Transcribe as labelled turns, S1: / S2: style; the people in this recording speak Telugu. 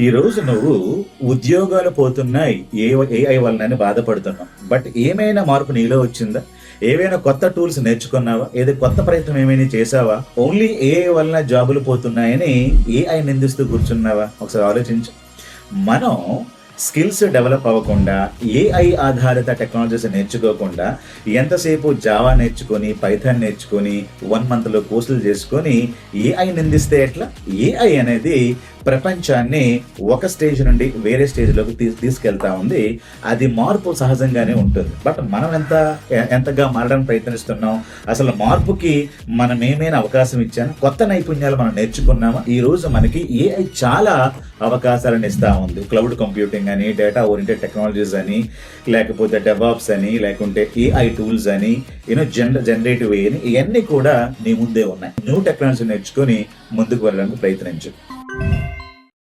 S1: ఈ రోజు నువ్వు ఉద్యోగాలు పోతున్నాయి. ఏ ఏఐ వలనని బాధపడుతున్నావు. బట్ ఏమైనా మార్పు నీలో వచ్చిందా? ఏవైనా కొత్త టూల్స్ నేర్చుకున్నావా? ఏదో కొత్త ప్రయత్నం ఏమైనా చేసావా ఓన్లీ ఏఐ వలన జాబులు పోతున్నాయని ఏఐ నిందిస్తూ కూర్చున్నావా? ఒకసారి ఆలోచించు. మనం స్కిల్స్ డెవలప్ అవ్వకుండా ఏఐ ఆధారిత టెక్నాలజీస్ నేర్చుకోకుండా ఎంతసేపు జావా నేర్చుకొని పైథాన్ నేర్చుకొని వన్ మంత్లో కోర్సులు చేసుకొని ఏఐ నిందిస్తే ఎట్లా? ఏఐ అనేది ప్రపంచాన్ని ఒక స్టేజ్ నుండి వేరే స్టేజ్లోకి తీ తీసుకెళ్తా ఉంది. అది మార్పు సహజంగానే ఉంటుంది. బట్ మనం ఎంత ఎంతగా మారడానికి ప్రయత్నిస్తున్నాం? అసలు మార్పుకి మనం ఏమైనా అవకాశం ఇచ్చాను కొత్త నైపుణ్యాలు మనం నేర్చుకున్నామా? ఈ రోజు మనకి ఏఐ చాలా అవకాశాలను ఇస్తా ఉంది. క్లౌడ్ కంప్యూటింగ్ అని డేటా ఓరియంటెడ్ టెక్నాలజీస్ అని లేకపోతే డెవాప్స్ అని లేకుంటే ఏఐ టూల్స్ అని యూనో జనర జనరేటివ్ అని ఇవన్నీ కూడా నీ ముందే ఉన్నాయి. న్యూ టెక్నాలజీ నేర్చుకొని ముందుకు వెళ్ళడానికి ప్రయత్నించు.